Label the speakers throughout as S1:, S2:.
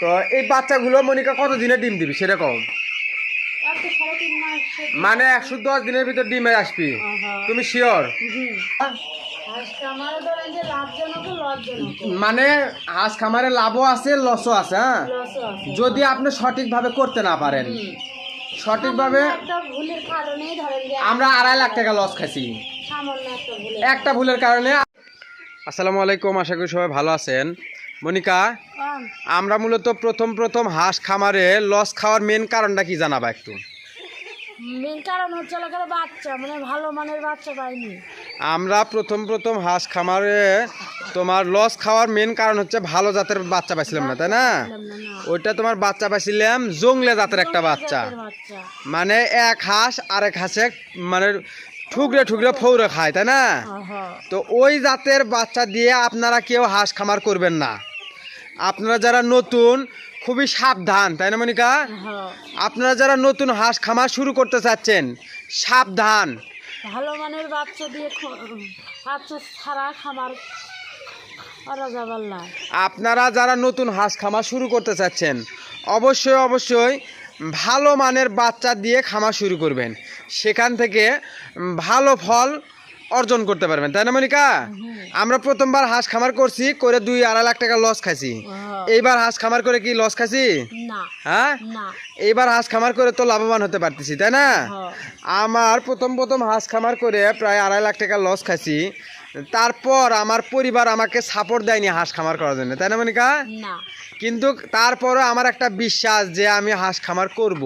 S1: তো এই বাচ্চাগুলো মনিকা কত দিনে ডিম দিবি সেরকম? মানে একশো দশ দিনের ভিতর ডিমে আসবি। তুমি শিওর মানে হাঁস খামারে লাভও আছে লসও আছে হ্যাঁ? যদি আপনি সঠিকভাবে করতে না পারেন সঠিকভাবে আমরা আড়াই লাখ টাকা লস খাইছি।
S2: একটা ভুলের
S1: কারণে আসসালামু আলাইকুম আশা করি সবাই ভালো আছেন। মনিকা আমরা মূলত প্রথম প্রথম হাঁস খামারে লস খাওয়ার মেন কারণটা কি জানাবা একটু?
S2: মেন কারণ হচ্ছে লোকের বাচ্চা মানে ভালো মানের বাচ্চা পাইনি।
S1: আমরা প্রথম প্রথম হাঁস খামারে তোমার লস খাওয়ার মেন কারণ হচ্ছে ভালো জাতের বাচ্চা পাইছিলাম না তাই না। ওইটা তোমার বাচ্চা পাইছিলাম জংলে জাতের একটা বাচ্চা। মানে এক হাঁস আরেক হাঁসে মানে ঠুকরে ঠুকরে ফৌরে খায় তাই না? তো ওই জাতের বাচ্চা দিয়ে আপনারা কেউ হাঁস খামার করবেন না। আপনারা যারা নতুন খুবই সাবধান তাই না মনিকা? আপনারা যারা নতুন হাঁস খামার শুরু করতে চাচ্ছেন সাবধান।
S2: ভালো মানের বাচ্চা দিয়ে বাচ্চা ছাড়া খামার
S1: আপনারা যারা নতুন হাঁস খামার শুরু করতে চাচ্ছেন অবশ্যই অবশ্যই ভালো মানের বাচ্চা দিয়ে খামার শুরু করবেন। সেখান থেকে ভালো ফল অর্জন করতে পারবেন তাই না মনিকা? আমরা প্রথমবার হাঁস খামার করছি করে দুই আড়াই লাখ টাকা লস খাইছি। এইবার হাঁস খামার করে কি লস খাইছি? হ্যাঁ? এইবার হাঁস খামার করে তো লাভবান হতে পারতেছি তাই না?
S2: হ্যাঁ।
S1: আমার প্রথম প্রথম হাঁস খামার করে প্রায় আড়াই লাখ টাকা লস খাইছি। তারপর আমার পরিবার আমাকে সাপোর্ট দেয়নি হাঁস খামার করার জন্য তাই না মনিকা? কিন্তু তারপরও আমার একটা বিশ্বাস যে আমি হাঁস খামার করব।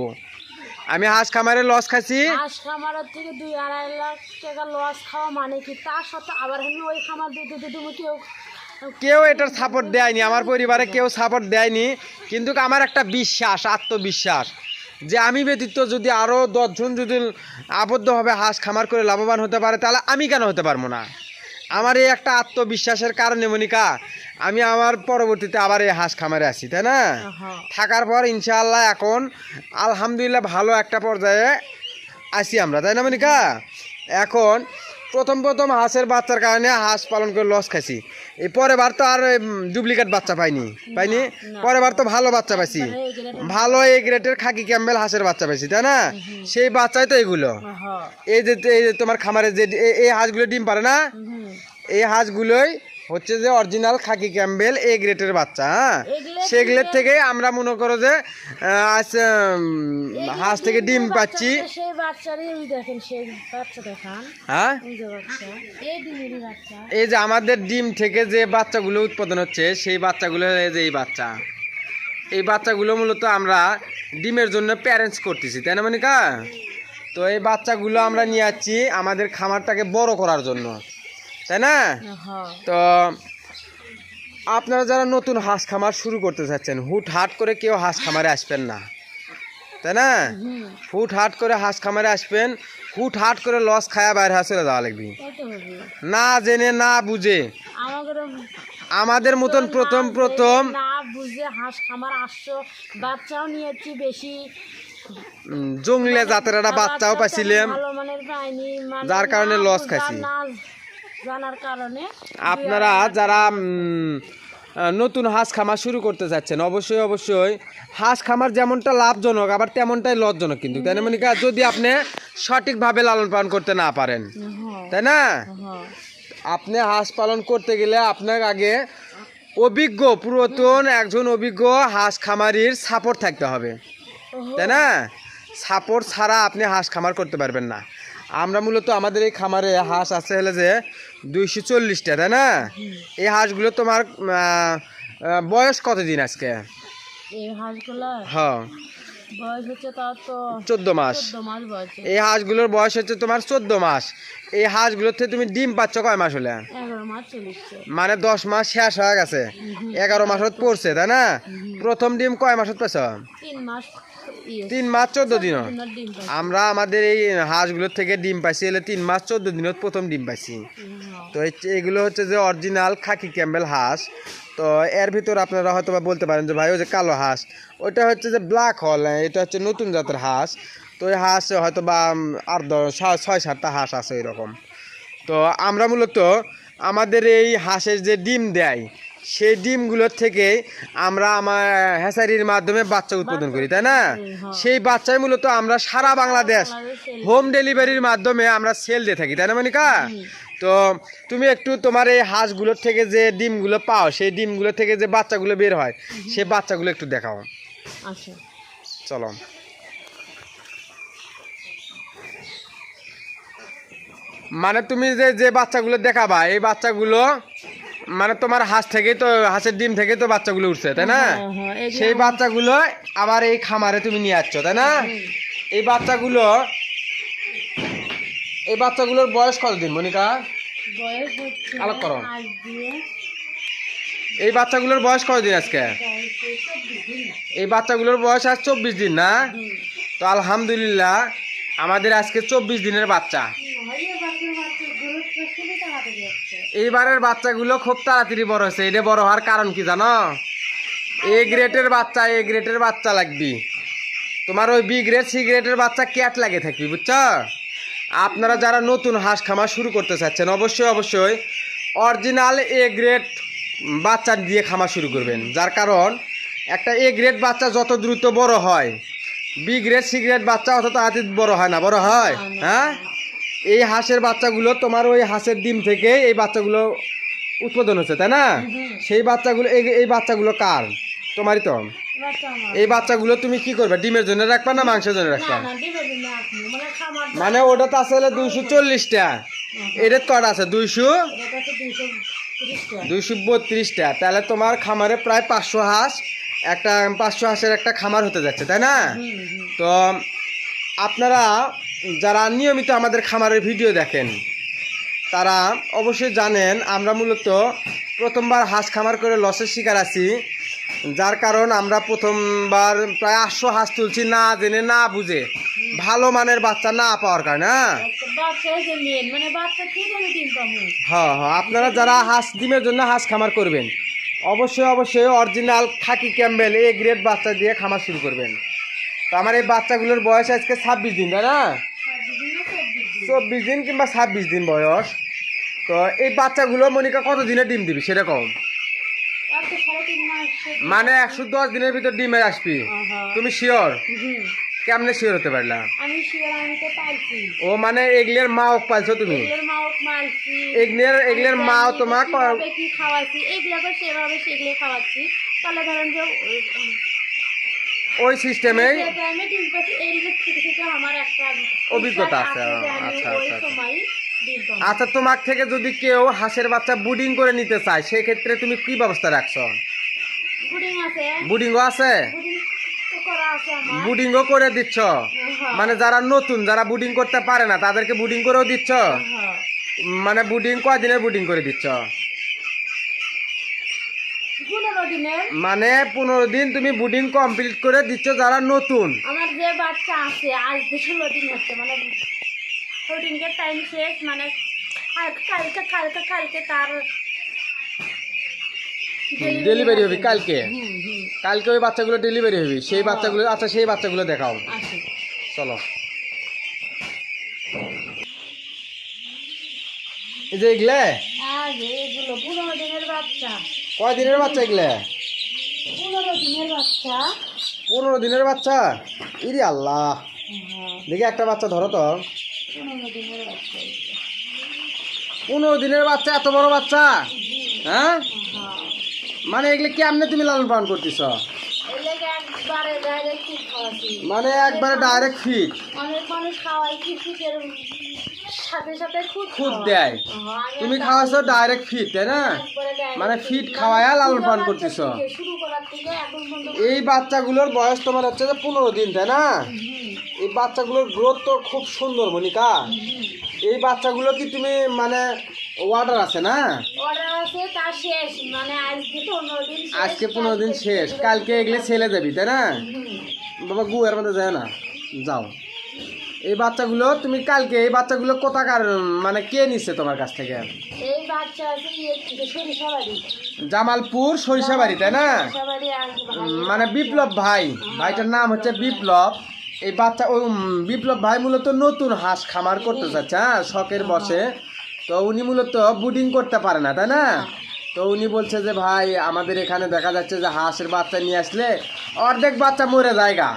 S1: আমি হাঁস খামারে লস খাইছি।
S2: হাঁস খামারের থেকে দুই আড়াই লাখ টাকা লস খাওয়া মানে কি? তার সাথে আবার আমি ওই খামার দিতে দিতে তুমি কেউ?
S1: কেউ এটার সাপোর্ট দেয়নি আমার পরিবারে কেউ সাপোর্ট দেয়নি। কিন্তু আমার একটা বিশ্বাস আত্মবিশ্বাস যে আমি ব্যতীত যদি আরও দশজন যদি আবদ্ধভাবে হাঁস খামার করে লাভবান হতে পারে তাহলে আমি কেন হতে পারব না? আমার এই একটা আত্মবিশ্বাসের কারণে মনিকা আমি আমার পরবর্তীতে আবার এই হাঁস খামারে আসি তাই না? থাকার পর ইনশাআল্লাহ এখন আলহামদুলিল্লাহ ভালো একটা পর্যায়ে আসি আমরা তাই না মনিকা? এখন প্রথম প্রথম হাঁসের বাচ্চার কারণে হাঁস পালন করে লস খাইছি। এই পরের বার তো আর ডুপ্লিকেট বাচ্চা পাইনি পাইনি? পরের বার তো ভালো বাচ্চা পাইছি। ভালো এই গ্রেটের খাকি ক্যাম্বেল হাঁসের বাচ্চা পাইছি তাই না? সেই বাচ্চাই তো এগুলো। এই যে এই যে তোমার খামারে যে এই- হাঁসগুলো ডিম পারে না। এই হাঁসগুলোই হচ্ছে যে অরিজিনাল খাকি ক্যাম্বেল এ গ্রেটের বাচ্চা হ্যাঁ? সেগুলোর থেকে আমরা মনে করো যে হাঁস থেকে ডিম পাচ্ছি। হ্যাঁ?
S2: এই
S1: যে আমাদের ডিম থেকে যে বাচ্চাগুলো উৎপাদন হচ্ছে সেই বাচ্চাগুলো এই যে এই বাচ্চা। এই বাচ্চাগুলো মূলত আমরা ডিমের জন্য প্যারেন্টস করতেছি তাই না মনিকা? তো এই বাচ্চাগুলো আমরা নিয়ে যাচ্ছি আমাদের খামারটাকে বড় করার জন্য। তাই না? তো আপনারা যারা নতুন হাঁস খামার শুরু করতে চাচ্ছেন হুট হাট করে কেউ হাঁস খামারে আসবেন না। তাই না? হুট হাট করে হাঁস খামারে আসবেন হুট হাট করে লস খায়া বাইরে হাঁস চলে যাওয়া লাগবে। না জেনে না বুঝে।
S2: আমাদের
S1: মতন প্রথম প্রথম।
S2: না বুঝে হাঁস খামার আসছো বাচ্চাও নিয়েছি বেশি
S1: উম, জাতের একটা বাচ্চাও পাইছিলাম
S2: মানে
S1: যার কারণে
S2: লস
S1: খাইছি।
S2: জানার কারণে
S1: আপনারা যারা নতুন হাঁস খামার শুরু করতে চাচ্ছেন অবশ্যই অবশ্যই হাঁস খামার যেমনটা লাভজনক আবার তেমনটাই লজ্জনক কিন্তু। তাই না মনিকা যদি আপনি সঠিকভাবে লালন পালন করতে না পারেন
S2: হ্যাঁ।
S1: তাই না?
S2: হ্যাঁ।
S1: আপনি হাঁস পালন করতে গেলে আপনার আগে অভিজ্ঞ পুরাতন একজন অভিজ্ঞ হাঁস খামারির সাপোর্ট থাকতে হবে তাই না? সাপোর্ট ছাড়া আপনি হাঁস খামার করতে পারবেন না। আমরা মূলত আমাদের এই খামারে হাঁস আছে হলে যে দুইশো চল্লিশটা তাই না? এই হাঁসগুলো তোমার বয়স কতদিন আজকে?
S2: এই হাঁসগুলা
S1: হ্যাঁ।
S2: বয়স হচ্ছে তার তো
S1: চোদ্দ মাস। এই হাঁসগুলোর বয়স হচ্ছে তোমার চোদ্দ মাস। এই হাঁসগুলোর থেকে তুমি ডিম পাচ্ছ কয় মাস হলে? মানে দশ মাস শেষ হয়ে গেছে। এগারো মাসত পড়ছে তাই না? প্রথম ডিম কয় মাসত পাইছ
S2: তিন মাস। ইয়ে
S1: তিন মাস চোদ্দ দিন। আমরা আমাদের এই হাঁসগুলোর থেকে ডিম পাইছি এলে তিন মাস চোদ্দ দিনত প্রথম ডিম পাইছি। তো এগুলো হচ্ছে যে অরিজিনাল খাকি ক্যাম্বেল হাঁস। তো এর ভিতর আপনারা হয়তো বা বলতে পারেন যে ভাই ওই যে কালো হাঁস। ওইটা হচ্ছে যে ব্ল্যাক হল এটা হচ্ছে নতুন জাতের হাঁস। তো এই হাঁস হয়তো বা আর দশ ছয়- ছয় সাতটা হাঁস আছে এরকম তো আমরা মূলত আমাদের এই হাঁসের যে ডিম দেয় সেই ডিমগুলোর থেকে আমরা আমার হ্যাসারির মাধ্যমে বাচ্চা উৎপাদন করি তাই না?
S2: হ্যাঁ।
S1: সেই বাচ্চাই মূলত আমরা সারা বাংলাদেশ হোম ডেলিভারির মাধ্যমে আমরা সেল দিয়ে থাকি তাই না মনিকা? তো তুমি একটু তোমার এই হাঁসগুলোর থেকে যে ডিমগুলো পাও সেই ডিমগুলো থেকে যে বাচ্চাগুলো বের হয় সেই বাচ্চাগুলো একটু দেখাও।
S2: আচ্ছা।
S1: চলো। মানে তুমি যে যে বাচ্চাগুলো দেখাবা এই বাচ্চাগুলো মানে তোমার হাঁস থেকেই তো হাঁসের ডিম থেকে তো বাচ্চাগুলো উঠছে তাই না?
S2: হ্যাঁ, হ্যাঁ, এগুলো
S1: সেই বাচ্চাগুলো আবার এই খামারে তুমি নিয়ে আসছো তাই না? এই বাচ্চাগুলো এই বাচ্চাগুলোর বয়স কতদিন মনিকা? আলাপ করো। এই বাচ্চাগুলোর বয়স কতদিন আজকে? এই বাচ্চাগুলোর বয়স আজ চব্বিশ দিন না? তো আলহামদুলিল্লাহ আমাদের আজকে চব্বিশ দিনের বাচ্চা
S2: হয় বাচ্চার বাচ্চার গুরুত্ব খুবই তাড়াতাড়ি হচ্ছে
S1: এইবারের বাচ্চাগুলো খুব তাড়াতাড়ি বড় হয়েছে। এটা বড় হওয়ার কারণ কি জানো? এ গ্রেটের বাচ্চা এ গ্রেটের বাচ্চা লাগবি। তোমার ওই বি গ্রেড সি গ্রেডের বাচ্চা ক্যাট লাগে থাকবি বুঝছ? আপনারা যারা নতুন হাঁস খামার শুরু করতে চাচ্ছেন অবশ্যই অবশ্যই অরিজিনাল এ গ্রেড বাচ্চা দিয়ে খামার শুরু করবেন। যার কারণ একটা এ গ্রেড বাচ্চা যত দ্রুত বড় হয় বি গ্রেড সি গ্রেড বাচ্চা অত তাড়াতাড়ি বড় হয় না। বড় হয়? হ্যাঁ? এই হাঁসের বাচ্চাগুলো তোমার ওই হাঁসের ডিম থেকে এই বাচ্চাগুলো উৎপাদন হচ্ছে তাই না? সেই বাচ্চাগুলো এই এই বাচ্চাগুলো কার? তোমারই তো। এই বাচ্চাগুলো তুমি কি করবে? ডিমের জন্য রাখবা না মাংসের জন্য রাখবা?
S2: মানে
S1: মানে ওটা তো আসলে দুইশো চল্লিশটা। এটার কটা আছে? দুইশো?
S2: দুইশো
S1: বত্রিশটা। তাহলে তোমার খামারে প্রায় পাঁচশো হাঁস একটা পাঁচশো হাঁসের একটা খামার হতে যাচ্ছে তাই না? তো আপনারা যারা নিয়মিত আমাদের খামারের ভিডিও দেখেন তারা অবশ্যই জানেন আমরা মূলত প্রথমবার হাঁস খামার করে লসের শিকার আছি যার কারণ আমরা প্রথমবার প্রায় আটশো হাঁস তুলছি না জেনে না বুঝে। ভালো মানের বাচ্চা না পাওয়ার কারণে হ্যাঁ?
S2: মেন
S1: হ্যাঁ হ্যাঁ আপনারা যারা হাঁস ডিমের জন্য হাঁস খামার করবেন অবশ্যই অবশ্যই original khaki Campbell A grade বাচ্চা দিয়ে খামার শুরু করবেন। তো আমার এই বাচ্চাগুলোর বয়স আজকে ছাব্বিশ দিন তাই না? চব্বিশ দিন কিংবা ছাব্বিশ দিন বয়স। তো এই বাচ্চাগুলো মনিকা কত দিনে ডিম দিবি সেরকম মানে একশো দশ দিনের ভিতর ডিমে আসবি। তুমি শিওর? কেমনে শিওর হতে পারলা?
S2: আমি শিওর আমি তো পাইছি।
S1: ও মানে এগলের মা পাইছো তুমি?
S2: এগুলোর
S1: এগলের মা তোমার ক-
S2: কি খাওয়াচ্ছি। এগুলোকে সেভাবে সেগুলো খাওয়াচ্ছি। তাহলে ধরেন যে
S1: ওই
S2: একটা
S1: অভিজ্ঞতা আছে, আচ্ছা, আচ্ছা, আচ্ছা। আচ্ছা তোমার থেকে যদি কেউ হাঁসের বাচ্চা বুডিং করে নিতে চায় সেক্ষেত্রে তুমি কি ব্যবস্থা রাখছো? বুডিংও আছে? বুডিংও করে দিচ্ছ?
S2: হ্যাঁ।
S1: মানে যারা নতুন যারা বুডিং করতে পারে না তাদেরকে বুডিং করেও দিচ্ছ?
S2: হ্যাঁ।
S1: মানে বুডিং কয়দিনের বুডিং করে দিচ্ছ? মানে পনেরো দিন তুমি বুডিং কমপ্লিট করে দিচ্ছ যারা নতুন।
S2: আমার যে বাচ্চা আছে আজ ষোলো দিন হচ্ছে মানে ষোলো টাইম শেষ মানে কালকে কালকে কালকে তার
S1: ডেলিভারি হবে। কালকে। কালকে ওই বাচ্চাগুলো ডেলিভারি হবে। সেই বাচ্চাগুলো আচ্ছা সেই বাচ্চাগুলো দেখাও। চলো। এই যে এগুলো
S2: আজ এগুলো পনেরো দিনের বাচ্চা
S1: কয় দিনের বাচ্চা এগুলো?
S2: পনেরো দিনের বাচ্চা।
S1: ইরি আল্লাহ।
S2: হ্যাঁ,
S1: দেখি একটা বাচ্চা ধরো তো।
S2: পনেরো দিনের বাচ্চা
S1: এত বড় বাচ্চা? হ্যাঁ?
S2: হ্যাঁ।
S1: মানে এগুলো কেমনে তুমি লালন পালন করতেছ? মানে একবারে ডাইরেক্ট ফিট
S2: অনেক মানুষ খাওয়াই কি ফিটের সাথে সাথে খুদ
S1: দেয়।
S2: হ্যাঁ,
S1: তুমি খাওয়াছো ডাইরেক্ট ফিট তাই না? মানে ফিট খাওয়ায়া লালন পালন করতেছ। এই বাচ্চাগুলোর বয়স তোমার হচ্ছে যে পনেরো দিন তাই না? এই বাচ্চাগুলোর গ্রোথ তো খুব সুন্দর মনিকা। এই বাচ্চাগুলো কি তুমি মানে আছে না?
S2: অর্ডার আছে শেষ। মানে আজকে পনেরো দিন শেষ,
S1: কালকে এগুলো ছেলে যাবি তাই না। বাবা গুয়ের মধ্যে যায় না। যাও। এই বাচ্চাগুলো তুমি কালকে এই বাচ্চাগুলো কোথাকার মানে কে নিচ্ছে তোমার কাছ থেকে?
S2: এই বাচ্চা আছে ইয়ে
S1: জামালপুর সরিষাবাড়ি তাই না? মানে বিপ্লব ভাই। ভাইটার নাম হচ্ছে বিপ্লব। এই বাচ্চা ওই বিপ্লব ভাই মূলত নতুন হাঁস খামার করতে চাচ্ছে হ্যাঁ? শখের বসে। তো উনি মূলত বুডিং করতে পারে না তাই না? তো উনি বলছে যে ভাই আমাদের এখানে দেখা যাচ্ছে যে হাঁসের বাচ্চা নিয়ে আসলে অর্ধেক বাচ্চা মরে যায় গা।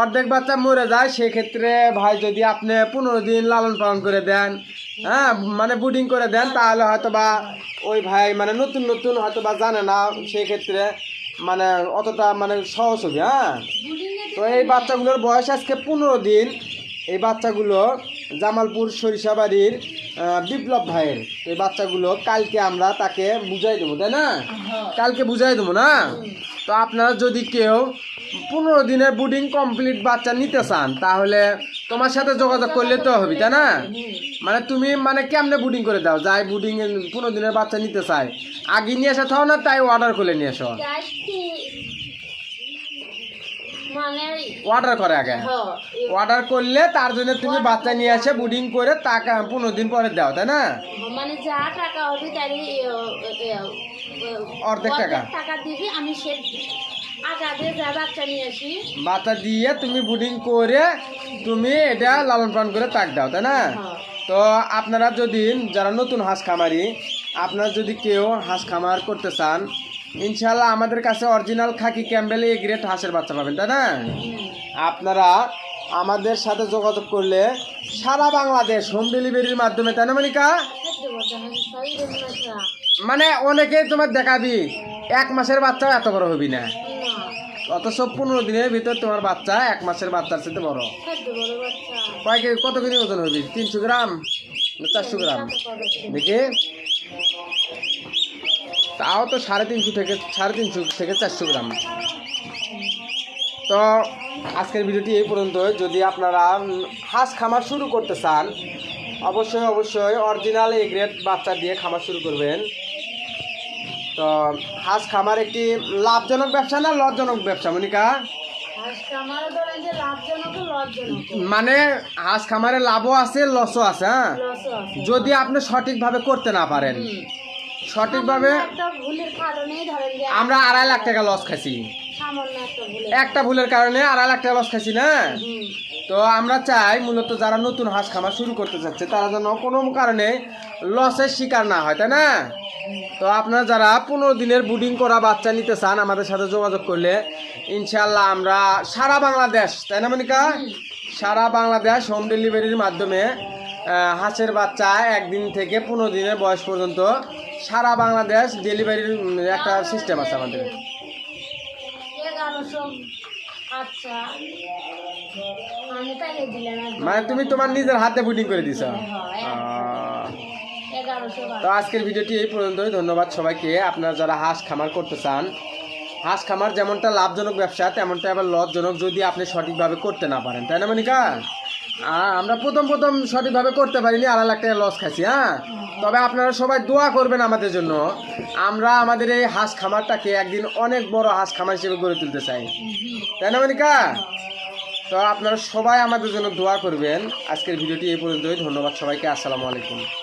S2: অর্ধেক বাচ্চা
S1: মরে যায় সেক্ষেত্রে ভাই যদি আপনি পনেরো দিন লালন পালন করে দেন হ্যাঁ মানে বুডিং করে দেন তাহলে হয়তো বা ওই ভাই মানে নতুন নতুন হয়তো বা জানে না সেক্ষেত্রে মানে অতটা মানে সহজ হবে হ্যাঁ। তো এই বাচ্চাগুলোর বয়স আজকে পনেরো দিন। এই বাচ্চাগুলো জামালপুর সরিষাবাড়ির বিপ্লব ভাইয়ের এই বাচ্চাগুলো কালকে আমরা তাকে বুঝাই দেবো তাই না? কালকে বুঝাই দেবো না? তো আপনারা যদি কেউ পনেরো দিনের বুডিং কমপ্লিট বাচ্চা নিতে চান তাহলে তোমার সাথে যোগাযোগ করলে তো হবে তাই না? মানে তুমি মানে কেমনে বুডিং করে দাও? যাই বুডিং পনেরো দিনের বাচ্চা নিতে চায় আগে নিয়ে এসে থাও না তাই অর্ডার করে নিয়ে
S2: মানে
S1: অর্ডার করে আগে
S2: হ্যাঁ,
S1: অর্ডার করলে তার জন্য তুমি বাচ্চা নিয়ে এসে বুডিং করে টাকা পনেরো দিন পরে দাও তাই না
S2: মানে যা টাকা হবে তারই
S1: অর্ধেক টাকা।
S2: টাকা দিবি আমি সে আসি
S1: বাচ্চা দিয়ে তুমি বুডিং করে তুমি এটা লালন পালন করে তাক দাও তাই না
S2: হ্যাঁ।
S1: তো আপনারা যদি যারা নতুন হাঁস খামারি আপনারা যদি কেউ হাঁস খামার করতে চান ইনশাল্লাহ আমাদের কাছে original khaki Campbell A great হাঁসের বাচ্চা পাবেন, তাই না? আপনারা আমাদের সাথে যোগাযোগ করলে সারা বাংলাদেশ হোম ডেলিভারির মাধ্যমে, তাই না মনিকা?
S2: বাচ্চা।
S1: মানে অনেকে তোমার দেখাবি, এক মাসের বাচ্চাও এত বড় হবি না।
S2: না
S1: অথচ পনেরো দিনের ভিতর তোমার বাচ্চা এক মাসের বাচ্চার সাথে বড়।
S2: বাচ্চা
S1: কয় কত কেজি ওজন হবি? তিনশো গ্রাম চারশো গ্রাম? দেখি। তাও তো সাড়ে তিনশো থেকে সাড়ে তিনশো থেকে চারশো গ্রাম। তো আজকের ভিডিওটি এই পর্যন্ত। যদি আপনারা হাঁস খামার শুরু করতে চান অবশ্যই অবশ্যই অরিজিনাল এ গ্রেড বাচ্চা দিয়ে খামার শুরু করবেন। তো হাঁস খামার একটি লাভজনক ব্যবসা না লজ্জনক ব্যবসা মনিকা? মানে হাঁস খামারে লাভও আছে লসও আছে হ্যাঁ? যদি আপনি সঠিকভাবে করতে না পারেন। সঠিকভাবে আমরা আড়াই লাখ টাকা লস খাইছি।
S2: একটা ভুলের
S1: কারণে। আড়াই লাখ টাকা লস খাইছি না? তো আমরা চাই মূলত যারা নতুন হাঁস খামার শুরু করতে চাচ্ছে তারা যেন কোনো কারণে লসের শিকার না হয় তাই না? তো আপনারা যারা পনেরো দিনের বুডিং করা বাচ্চা নিতে চান আমাদের সাথে যোগাযোগ করলে ইনশাল্লাহ আমরা সারা বাংলাদেশ তাই না মনিকা? সারা বাংলাদেশ হোম ডেলিভারির মাধ্যমে হাঁসের বাচ্চা একদিন থেকে পনেরো দিনের বয়স পর্যন্ত সারা বাংলাদেশ ডেলিভারির একটা সিস্টেম আছে আমাদের।
S2: আচ্ছা।
S1: মানে তুমি তোমার নিজের হাতে বুটিং করে দিছ?
S2: হ্যাঁ, এগারোশো
S1: তো আজকের ভিডিওটি এই পর্যন্তই। ধন্যবাদ সবাইকে। আপনারা যারা হাঁস খামার করতে চান হাঁস খামার যেমনটা লাভজনক ব্যবসা তেমনটা আবার লসজনক যদি আপনি সঠিকভাবে করতে না পারেন। তাই না মনিকা? আমরা প্রথম প্রথম সঠিকভাবে করতে পারিনি, আড়াই লাখ টাকা লস খাইছি হ্যাঁ? তবে আপনারা সবাই দোয়া করবেন আমাদের জন্য। আমরা আমাদের এই হাঁস খামারটাকে একদিন অনেক বড় হাঁস খামার হিসেবে গড়ে তুলতে চাই। তাই না, মনিকা? তো আপনারা সবাই আমাদের জন্য দোয়া করবেন। আজকের ভিডিওটি এই পর্যন্তই, ধন্যবাদ সবাইকে, আসসালামু আলাইকুম।